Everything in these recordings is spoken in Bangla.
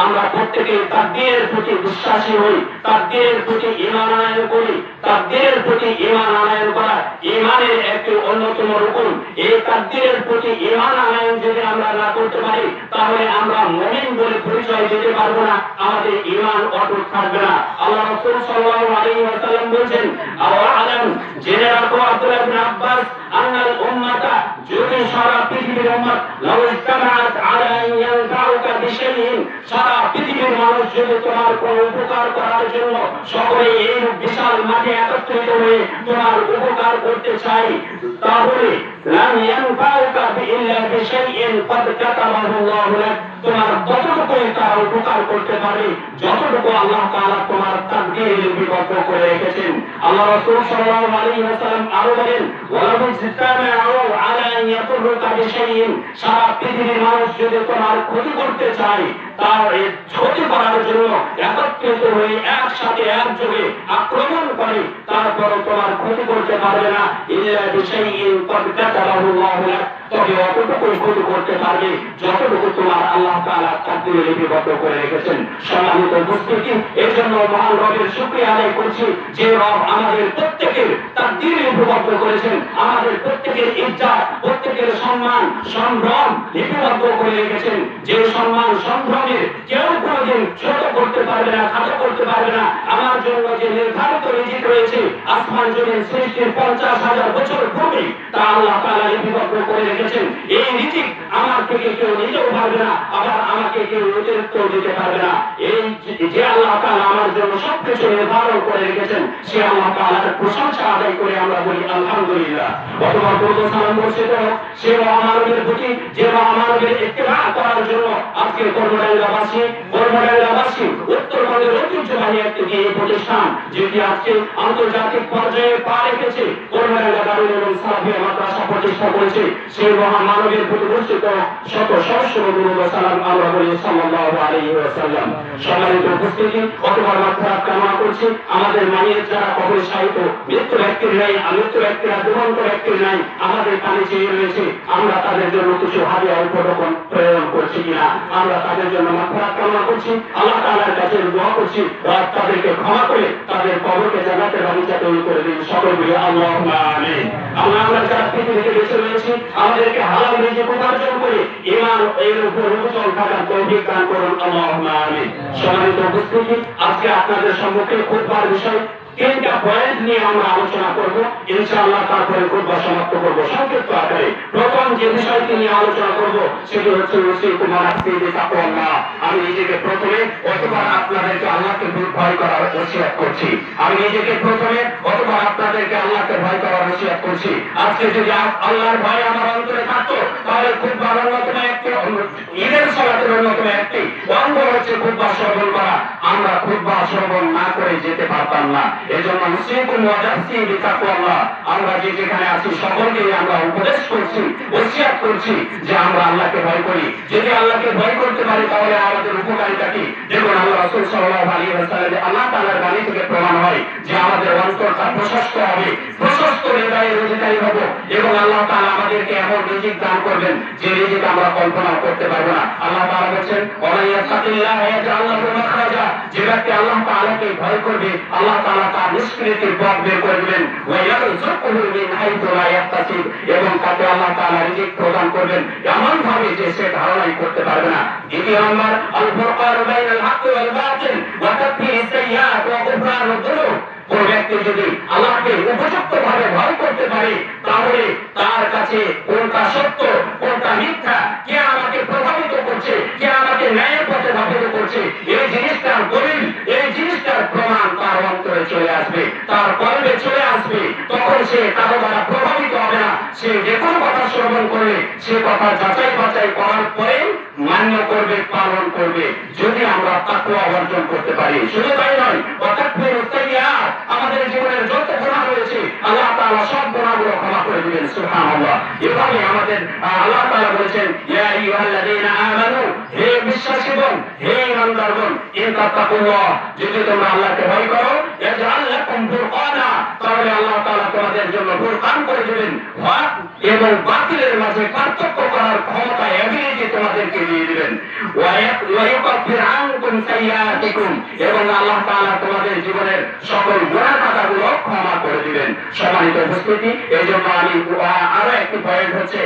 আমরা প্রত্যেকে তার দিনের প্রতি বিশ্বাসী হই তার দিনের প্রতি ইমান আনায়ন করি তার দিনের প্রতি ইমান আনায়ন করা ইমানের একটি অন্যতম রূপন এই তাকদিরের প্রতি ইমান আনায়ন যদি আমরা না করতে পারি, তাহলে আমরা মমিন বলে পরিচয় দিতে পারব না। আমাদের ইমান অটুট থাকবে না। আল্লাহ রাসূল সাল্লাল্লাহু আলাইহি ওয়াসাল্লাম বলেন আওয়ালাম, জেনে রাখো আব্দুল্লাহ ইবনে আব্বাস, আন্নাল উম্মাতা, যদি সারা পৃথিবীর উম্মত, লাউ ইজতামাআত সারা পৃথিবীর মানুষ যদি তোমার কোন উপকার করার জন্য সকলে এই বিশাল মাঠে একত্রিত হয়ে তোমার উপকার করতে চাই তাহলে তোমার যতটুকুই তারা উপকার করতে পারে, যতটুকু আল্লাহ তারা তোমার তাকদীরে লিপিবদ্ধ করে রেখেছেন। আল্লাহ রাসূল সাল্লাল্লাহু আলাইহি ওয়াসাল্লাম আরও বলেন ক্ষমতা দেশহীন সারা পৃথিবীর মানুষ যদি তোমার ক্ষতি করতে চায় তার ক্ষতি করার জন্য একত্রিত হয়ে একসাথে একযোগে আক্রমণ করে তারপরে তোমার ক্ষতি করতে পারবে না। ইল্লা বিশাইইন কদ কাতাবাহুল্লাহু তবে অতটুকুই ক্ষতি করতে পারবে যতটুকু তোমার আল্লাহ তাআলা তাকদীরে লিপিবদ্ধ করে রেখেছেন। সম্মানিত উপস্থিতি এর জন্য মহান রবের শুকরিয়া আদায় করছি যে রব আমাদের প্রত্যেকের তাকদীরে লিপিবদ্ধ করেছেন। আমাদের প্রত্যেকের ইজ্জত, প্রত্যেকের সম্মান, সম্ভ্রম লিপিবদ্ধ করে রেখেছেন, যে সম্মান, সম্ভ্রমে কেউ কোনোদিন ছোট করতে পারবে না, খাটো করতে পারবে না। আমার জন্য যে নির্ধারিত রিজিক রয়েছে, আসমান জমিন সৃষ্টির পঞ্চাশ হাজার বছর পূর্বে তা আল্লাহ তারা লিপিবদ্ধ করে রেখেছেন। এই রিজিক আমার থেকে কেউ নিতেও পারবে না, আবার আমাকে কেউ অতিরিক্ত দিতে পারবে না। এই যে- আল্লাহ তাআলা আমার জন্য সবকিছু নির্ধারণ করে রেখেছেন, সে আল্লাহ তাআলার প্রশংসা আদায় করে আমরা বলি, আলহামদুলিল্লাহ। অথবা দুর্গ সালাম হোক, সে মহামানবের প্রতি, যে মহামানবের ইত্তেবা করার জন্য আজকে কর্মডাঙ্গাবাসী কর্মডাঙ্গাবাসী, উত্তরবঙ্গের ঐতিহ্যবাহী একটি এই প্রতিষ্ঠান, যেটি আজকে আন্তর্জাতিক পর্যায়ে পা রেখেছে কর্মডাঙ্গা দারুল এবং সালাফিয়া মাদ্রাসা প্রতিষ্ঠা করেছে, সেই মহামানবের প্রতি শত সম্মানিত করছি। আমাদের মায়ের যারা কবর মৃত্যু ব্যক্তির নাই আমৃত্যু ব্যক্তিরা, দুরন্ত ব্যক্তির নাই, আমাদের কানে চেয়ে রয়েছে। আমরা তাদের জন্য কিছু হাদিয়া উপঢকন প্রেরণ করছি কিনা? আমরা তাদের জন্য মাত্রা কামনা করছি। আল্লাহ তাআলার কাছে দোয়া করছি তাদেরকে ক্ষমা করে তাদের কবরকে জানাতে বাগিচা তৈরি করে দিন। সকল বলি, আল্লাহ আমরা আমরা যারা পৃথিবীতে বেঁচে রয়েছি, আমাদেরকে হালাল রিজিক উপার্জন করে ইমান এর আপনাদের সম্মুখে খুববার বিষয় তিনটা পয়েন্ট নিয়ে আমরা আলোচনা করব। ইনশাআল্লাহ তারপরে খুববার সমাপ্ত করব। সংক্ষিপ্ত আকারে প্রথম যে বিষয়টি নিয়ে আলোচনা করব, সেটি হচ্ছে রসিক কুমার আফ্রিদি তাকওয়াল্লাহ আমি নিজেকে প্রথমে, অথবা আপনাদেরকে আল্লাহকে ভয় করার ওসিয়াত করছি। আমি নিজেকে প্রথমে, অথবা আপনাদেরকে আল্লাহকে ভয় করার ওসিয়াত করছি। আজকে যদি আল্লাহর ভয় আমার অন্তরে থাকতো, তাহলে খুব ভালো অন্যতম একটি ঈদের সালাতের অন্যতম যে যেখানে আছি আল্লাহকে ভয় করি। যদি আল্লাহকে ভয় করতে পারি, তাহলে আমাদের উপকারিতা কি? দেখুন, আল্লাহ আল্লাহ তাআলার বাণী থেকে প্রমাণ হয় যে আমাদের অন্তরটা প্রশস্ত হবে। প্রশস্ত এবং আল্লাহ তাআলা আমাদেরকে এমন রিজিক দান করবেন যে রিজিক আমরা কল্পনা করতে পারব না। আল্লাহ লাহু মাখরাজা যে ব্যক্তি আল্লাহ তাআলাকে ভয় করবে, আল্লাহ তাআলা তার নিষ্কৃতির পথ বের করে দিবেন। এবং তাকে আল্লাহ তাআলা রিজিক প্রদান করবেন। এমন ভাবে যে সে ধারণাই করতে পারবে না। দ্বিতীয় নম্বর আল ফুরকান বাইনাল হক ওয়াল বাতিল ওয়া তাকফির সাইয়্যাত ওয়া গুফরান যুনুব কোন ব্যক্তি যদি আল্লাহকে উপযুক্ত ভাবে ভয় করতে পারে, তাহলে তার কাছে সে কারও দ্বারা প্রভাবিত হবে না। সে যে কোনো কথা শ্রবণ করলে সে কথা যাচাই বাছাই করার পরে মান্য করবে, পালন করবে, যদি আমরা তাকুয়া অর্জন করতে পারি। শুধু তাই নয় অর্থাৎ আমাদের জীবনের যত গুণা রয়েছে, আল্লাহ তাআলা সব গুণাগুলো ক্ষমা করে দিবেন, সুবহানাল্লাহ। এভাবে আমাদের আল্লাহ তাআলা বলেছেন, ইয়া আইয়ুহাল্লাযীনা আমানু, হে বিশ্বাসীগণ হে ইমানদারগণ ইন তাত্তাকুল্লাহ, যদি তোমরা আল্লাহকে ভয় করো, ইয়াজআল লাকুম ফুরকানা। তাহলে আল্লাহ তাআলা তোমাদের জন্য ফুরকান করে দিবেন হক এবং বাতিলের মাঝে পার্থক্য করার ক্ষমতা এবিলিটি তোমাদেরকে দিয়ে আলাইকুম এবং আল্লাহ তাআলা তোমাদের জীবনের সকল গুনাহ খাতাগুলো ক্ষমা করে দিবেন। সম্মানিত উপস্থিতি এই জন্য আমি আরও একটি পয়েন্ট হচ্ছে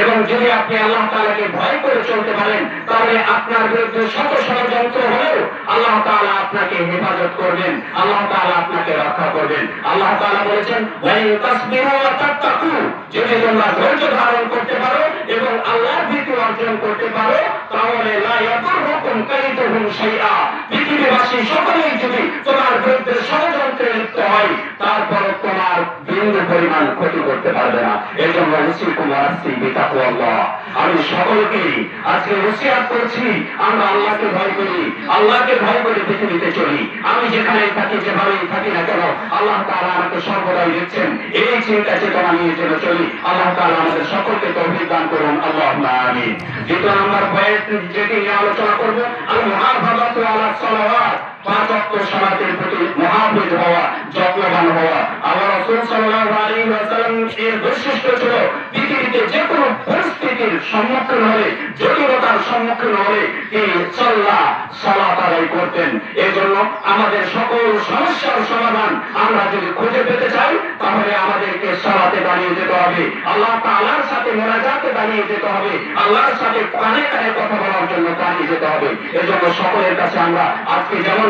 এবং যদি আপনি আল্লাহ তালাকে ভয় করে চলতে পারেন, তাহলে আপনার বিরুদ্ধে শত ষড়যন্ত্র হলেও আল্লাহ তাআলা আপনাকে হেফাজত করবেন। আল্লাহ তাআলা আপনাকে রক্ষা করবেন। আল্লাহ তাআলা বলেছেন, ওয়াইন তাসবিরু ওয়া তাত্তাকু। যদি তোমরা ধৈর্য ধারণ করতে পারো এবং আল্লাহর ভীতি অর্জন করতে পারো, তাহলে লা ইয়াকুরুকুম কাইদুহুম শাইআ। পৃথিবীবাসী সকলেই যদি তোমার বিরুদ্ধে ষড়যন্ত্রে পরিমাণ ক্ষতি করতে পারবে না। এই জন্য আমি সকলকেই আজকে হুঁশিয়ার করছি, আমরা আল্লাহকে ভয় করি, আল্লাহকে ভয় করে পৃথিবীতে চলি। আমি যেখানে থাকি, যেভাবেই থাকি না কেন, আল্লাহ তাআলা আমাকে সর্বদাই দিচ্ছেন এই চিন্তা চেতনা নিয়ে যেন চলি, আল্লাহ তাআলা আমাদের সকলকে তৌফিক দান করুন। আল্লাহ আমিন। দ্বিতীয় নম্বর পয়েন্ট যেটি নিয়ে আলোচনা করব, আমি মহাভারত আল্লাহ সালাওয়াত পাঁচ সমাজের প্রতি হওয়া, যত্নবান হওয়া বৈশিষ্ট্য ছিল পৃথিবীতে যে কোনো পরিস্থিতির সম্মুখীন হলে, জটিলতার সম্মুখীন হলে তিনি করতেন। এজন্য আমাদের সকল সমস্যার সমাধান আমরা যদি খুঁজে পেতে চাই, তাহলে আমাদেরকে সালাতে দাঁড়িয়ে যেতে হবে। আল্লাহ তাআলার সাথে মোনাজাতে দাঁড়িয়ে যেতে হবে। আল্লাহর সাথে কানে কানে কথা বলার জন্য দাঁড়িয়ে যেতে হবে। এজন্য সকলের কাছে আমরা আজকে যেমন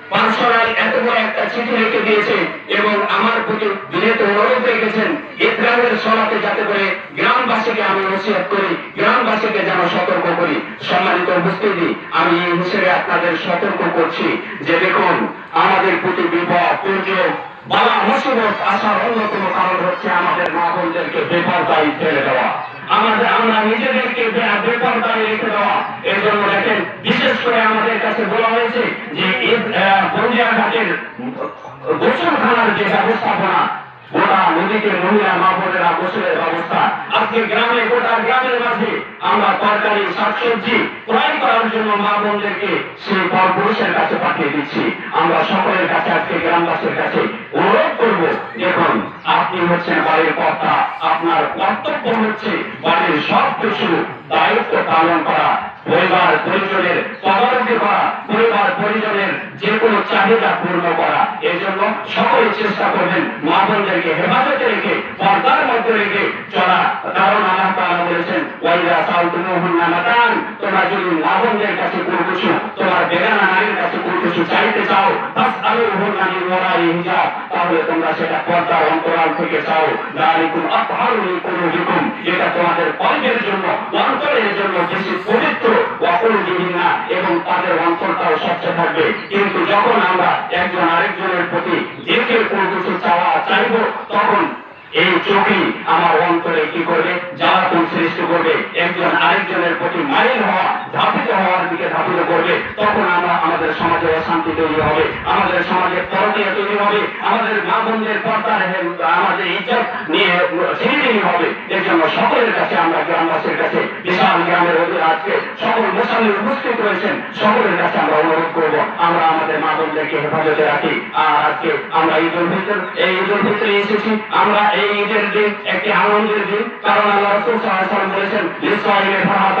পার্সোনাল এত বড় একটা চিঠি লিখে দিয়েছে এবং আমার প্রতি বিনীত অনুরোধ রেখেছেন ইসরায়েলের সলাতে যাতে করে গ্রামবাসীকে আমি নসিহত করি, গ্রামবাসীকে যেন সতর্ক করি। সম্মানিত উপস্থিতি, আমি এই হিসেবে আপনাদের সতর্ক করছি যে দেখুন, আমাদের প্রতি বিপদ, দুর্যোগ, বালা মুসিবত আসার অন্যতম কারণ হচ্ছে আমাদের মা বোনদেরকে বেপরদায়ী ফেলে দেওয়া। আমাদের, আমরা নিজেদেরকে বে- বেপরদায় রেখে দেওয়া এর জন্য দেখেন, বিশেষ করে আমাদের কাছে বলা হয়েছে যে গঞ্জিয়া ঘাটের গোসলখানার যে ব্যবস্থাপনা, গোটা নদীতে মহিলা মা বোনেরা গোসলের ব্যবস্থা। আজকে গ্রামে, গোটা গ্রামের মাঝে আমরা তরকারি, শাকসবজি ক্রয় করার জন্য মা বোনদেরকে সেই পর পুরুষের কাছে পাঠিয়ে দিচ্ছি। আমরা সকলের কাছে, আজকে গ্রামবাসীর কাছে আপনি হচ্ছেন বাড়ির কর্তা। আপনার কর্তব্য হচ্ছে বাড়ির সব কিছু দায়িত্ব পালন করা, পরিবার, পরিজনের তদারকি করা, পরিবার, পরিজনের যে কোনো চাহিদা পূর্ণ করা। এই জন্য সকলে চেষ্টা করবেন মা বোনদেরকে হেফাজতে রেখে, পর্দার মধ্যে রেখে চলা। কারণ আল্লাহ তাআলা বলেছেন সাউতুমুহুন্না মাতান তোমরা যদি মা বোনদের কাছে কোনো কিছু, তোমার বেগানা নারীর কাছে কোনো কিছু চাইতে চাও মিন ওয়ারাই হিজাব তাহলে তোমরা সেটা পর্দার অন্তরাল থেকে চাও লিকুলুবিকুম এটা তোমাদের কলবের জন্য অন্তরের জন্য বেশি পবিত্র অপরিজীবীনা এবং তাদের অন্তরটাও স্বচ্ছ থাকবে কিন্তু যখন আমরা একজন আরেকজনের প্রতি দেখে কোনো কিছু চাওয়া চাইব তখন এই চোখই আমার অন্তরে কি করবে? জ্বালাতন সৃষ্টি করবে? একজন আরেকজনের প্রতি করবে তখন আমরা আমাদের সমাজে অশান্তি তৈরি হবে, আমাদের সমাজে পরকীয় তৈরি হবে, আমাদের মা বোনদের পর্দার আমাদের ইজ্জত নিয়ে ছিনিমিনি হবে। এর জন্য সকলের কাছে আমরা গ্রামবাসীর কাছে, বিশাল গ্রামের আজকে সকল মুসলিম উপস্থিত রয়েছেন, সকলের কাছে আমরা অনুরোধ করব, আমরা আমাদের মা বোনদেরকে হেফাজতে রাখি। আর আজকে আমরা ঈদুল ফিতর, এই ঈদুল ফিতরে এসেছি। আমরা এই ঈদের দিন একটি আনন্দের দিন, কারণ আল্লাহ রাসূল সাল্লাল্লাহু বলেছেন ফারাতান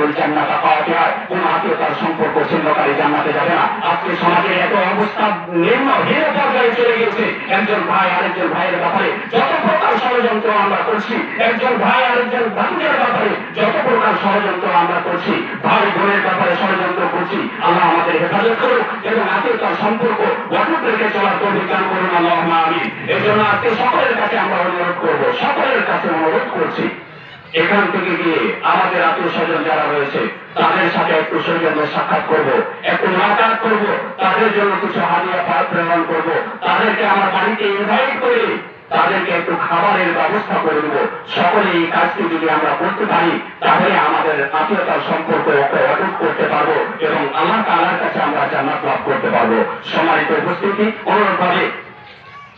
ইয়াদখুলুল জান্নাতা কাতিআ কোন আত্মীয়তার সম্পর্ক ছিন্নকারী জান্নাতে যাবে না। আজকে সমাজে এত অবস্থা নিম্ন হীন পর্যায়ে চলে গেছে একজন ভাই আরেকজন ভাইয়ের ব্যাপারে যত প্রকার ষড়যন্ত্র আমরা করছি, একজন ভাই আরেকজন ভাইয়ের ব্যাপারে যত প্রকার ষড়যন্ত্র আমরা করছি, ভাই বোনের ব্যাপারে ষড়যন্ত্র করছি, আল্লাহ আমাদের হেফাজত করুক এবং আত্মীয়তার সম্পর্ক অটুট রেখে চলার তৌফিক দান করুন আল্লাহ আমিন। এই জন্য আজকে সকলের কাছে আমরা অনুরোধ করব, সকলের কাছে অনুরোধ করছি। এখান থেকে গিয়ে আমাদের আত্মীয় স্বজন যারা রয়েছে, তাদের সাথে একটু সৌজন্য সাক্ষাৎ করব, একটু মোলাকাত করব, তাদের জন্য কিছু হাদিয়া পাঠ প্রেরণ করব, তাদেরকে আমার বাড়িতে ইনভাইট করে তাদেরকে একটু খাবারের ব্যবস্থা করে দেব। সকলে এই কাজটি যদি আমরা করতে পারি, তাহলে আমাদের আত্মীয়তার সম্পর্ক অটুট করতে পারব এবং আল্লাহ তাআলার কাছে আমরা জান্নাত লাভ করতে পারব। সম্মানিত উপস্থিতি অনুরোধভাবে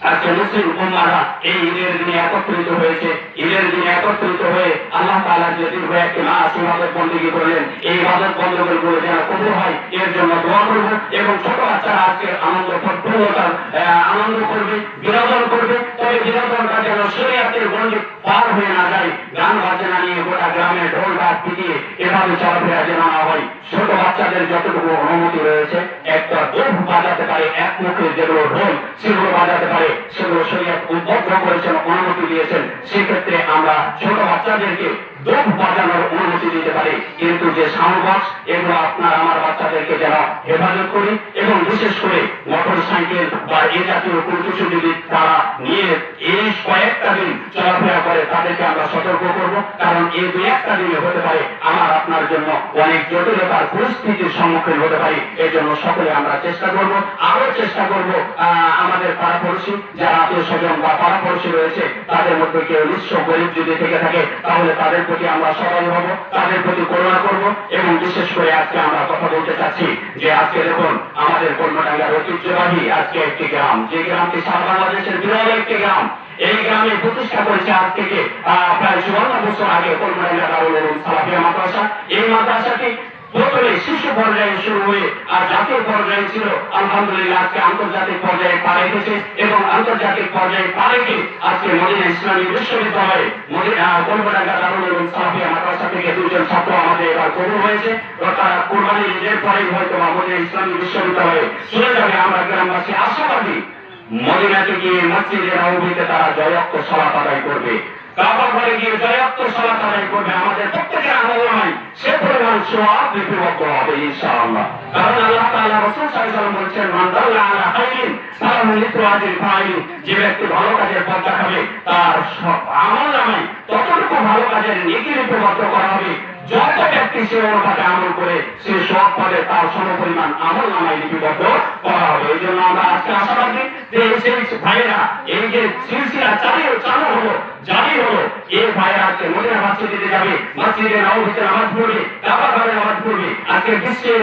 আজকে মুসলিম উম্মারা এই ঈদের দিনে একত্রিত হয়েছে ঈদের দিনে একত্রিত হয়ে আল্লাহ তাআলা যে দীর্ঘ একটি মাস ইবাদত বন্দেগী করলেন এই ইবাদত বন্দীগুলো গুলো যেন কবুল হয় এর জন্য দোয়া করব এবং ছোট বাচ্চারা আজকে আনন্দ প্রফুল্লতার আহ, আনন্দ করবে বিনোদন করবে তবে বিনোদনটা যেন শরীয়তের গণ্ডি পার হয়ে না যায় গান বাজনা নিয়ে গোটা গ্রামে ঢোল ঢাক পিটিয়ে এভাবে চলাফেরা যেন না হয়। ছোট বাচ্চাদের যতটুকু অনুমতি রয়েছে একটা দুধ বাজাতে পারে, এক মুখে যেগুলো ঢোল সেগুলো বাজাতে পারে। সেক্ষেত্রে আমরা ছোট বাচ্চাদেরকে দোপ বাজানোর অনুমতি দিতে পারি। কিন্তু যে সাউন্ড এগুলো আপনার আমার বাচ্চাদেরকে যেন হেফাজত করি এবং বিশেষ করে মোটর সাইকেল বা এ জাতীয় কোনো যদি তারা নিয়ে এই কয়েকটা দিন চলাফেরা করে, তাদেরকে আমরা সতর্ক করব। কারণ এই দু একটা দিনে হতে পারে আমার আপনার জন্য অনেক জটিলতার পরিস্থিতির সম্মুখীন হতে পারি। এই জন্য সকলে আমরা চেষ্টা করব আরও চেষ্টা করব আমাদের পাড়াপড়শি যারা আত্মীয় স্বজন বা পাড়াপড়শি রয়েছে, তাদের মধ্যে কেউ নিঃস্ব গরিব যদি থেকে থাকে, তাহলে তাদের প্রতি আমরা সবাই হব, তাদের প্রতি করুণা করব এবং বিশেষ করে আজকে আমরা কথা বলতে চাচ্ছি যে আজকে দেখুন, আমাদের কর্মটাঙ্গার ঐতিহ্যবাহী আজকে একটি গ্রাম, যে গ্রামটি সারা বাংলাদেশের বিরল একটি গ্রাম, এই গ্রামে প্রতিষ্ঠা করেছে আজ থেকে প্রায় চুয়ান্ন বছর আগে কর্মটাঙ্গা দারুল সালাফিয়া মাদ্রাসা। এই মাদ্রাসাটি প্রথমে শিশু পর্যায়ে শুরু হয়ে আর জাতীয় পর্যায়ে ছিল, আলহামদুলিল্লাহ আজকে আন্তর্জাতিক পর্যায়ে পা রেখেছে এবং আন্তর্জাতিক পর্যায়ে পা রেখে আজকে মদিনা ইসলামী বিশ্ববিদ্যালয়ে কলকাতা দারুল এবং সাহাবিয়া মাদ্রাসা থেকে দুজন ছাত্র আমাদের এবার কবুল হয়েছে। তারা কোরবানির ঈদের পরেই হয়তো বা মদিনা ইসলামী বিশ্ববিদ্যালয়ে চলে যাবে আমরা গ্রামবাসী আশাবাদী। মদিনাতে গিয়ে মসজিদে নবীতে তারা জয়ক্ত সলাত আদায় করবে। কাবা ঘরে গিয়ে জয়ক্ত সলাত আদায় করবে আমাদের সে সওয়াব লিপিবদ্ধ হবে, ইনশাআল্লাহ। কারণ আল্লাহ তাআলা রাসূল সাল্লাল্লাহু বলেছেন, মান দাল্লা আলা খাইরিন ফালাহু মিথলু আজরিল ফাইলিন যে ব্যক্তি ভালো কাজের পথ দেখাবে, তার আমল নামায় ততটুকু ভালো কাজের নেকি লিপিবদ্ধ করা হবে। যত ব্যক্তি সে অনুপাতে আমল করে, সে সব পাবে, তার সমপরিমাণ আমল নামায় লিপিবদ্ধ করা হবে। এই জন্য আমরা আজকে আশাবাদী যে সেই ভাইয়েরা, এই যে সিলসিলা চালিয়ে চালু হলো জারি হলো এই ভাই আজকে মদিনা মসজিদে যাবে? মসজিদে নবীতে নামাজ পড়বে কাবা ঘরে নামাজ পড়বে। আজকে বিশ্বের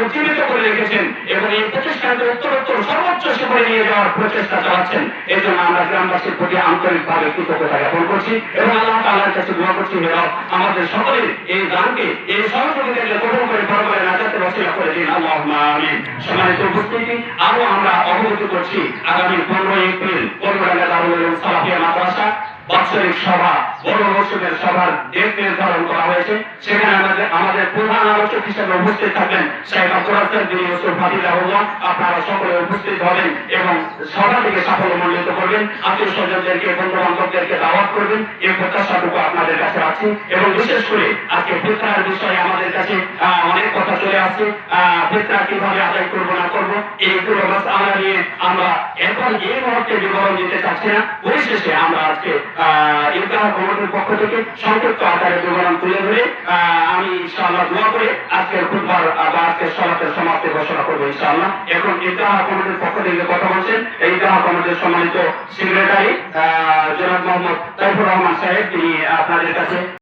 উজ্জীবিত করে রেখেছেন এবং এই প্রতিষ্ঠানকে উত্তরোত্তর সর্বোচ্চ শিখরে নিয়ে যাওয়ার প্রচেষ্টা চালাচ্ছেন এই জন্য আমরা গ্রামবাসীর প্রতি আন্তরিকভাবে কৃতজ্ঞতা জ্ঞাপন করছি এবং আল্লাহ তাআলার কাছে দোয়া করছি, হে আমাদের সকলের এই দানকে এই সহযোগিতাকে কবুল করে পরমারে নাজাতে ওসিলা করে দিন। আল্লাহুম্মা আমিন। সম্মানিত উপস্থিতি আরও আমরা অবগত করছি আগামী পনেরোই এপ্রিল উলুম সালাফিয়া মাদ্রাসা। বাৎসরিক সভা বড় মসজিদের সভার ডেট নির্ধারণ করা হয়েছে। সেখানে আমাদের আমাদের প্রধান আলোচক হিসেবে উপস্থিত থাকবেন শেখ আব্দুল হাসান যিনি ইউসুফ হাবিবুল্লাহ আপনারা সকলে উপস্থিত হবেন এবং সভাটিকে সাফল্য মণ্ডিত করবেন। আত্মীয় স্বজনদেরকে বন্ধু বান্ধবদেরকে দাওয়াত করবেন। এই প্রত্যাশাটুকু আপনাদের কাছে আছে এবং বিশেষ করে আজকে ফিতরার বিষয়ে আমাদের কাছে আহ, আসছে আহ, কীভাবে আদায় করব না করব এই পুরো মাসআলা নিয়ে আমরা এখন এই মুহূর্তে বিবরণ দিতে চাচ্ছি না। পরিশেষে আমরা আজকে ইফতার কমিটির পক্ষ থেকে সংক্ষিপ্ত আকারে বিবরণ তুলে ধরে আমি ইনশাআল্লাহ দোয়া করে আজকের আহ, বা আজকের সমাপ্তের সমাপ্তি ঘোষণা করব ইনশাআল্লাহ। এখন ইফতার কমিটির পক্ষ থেকে কথা বলছেন ইফতার কমিটির সম্মানিত সেক্রেটারি জনাব মোহাম্মদ তাইফুর রহমান সাহেব তিনি আপনাদের কাছে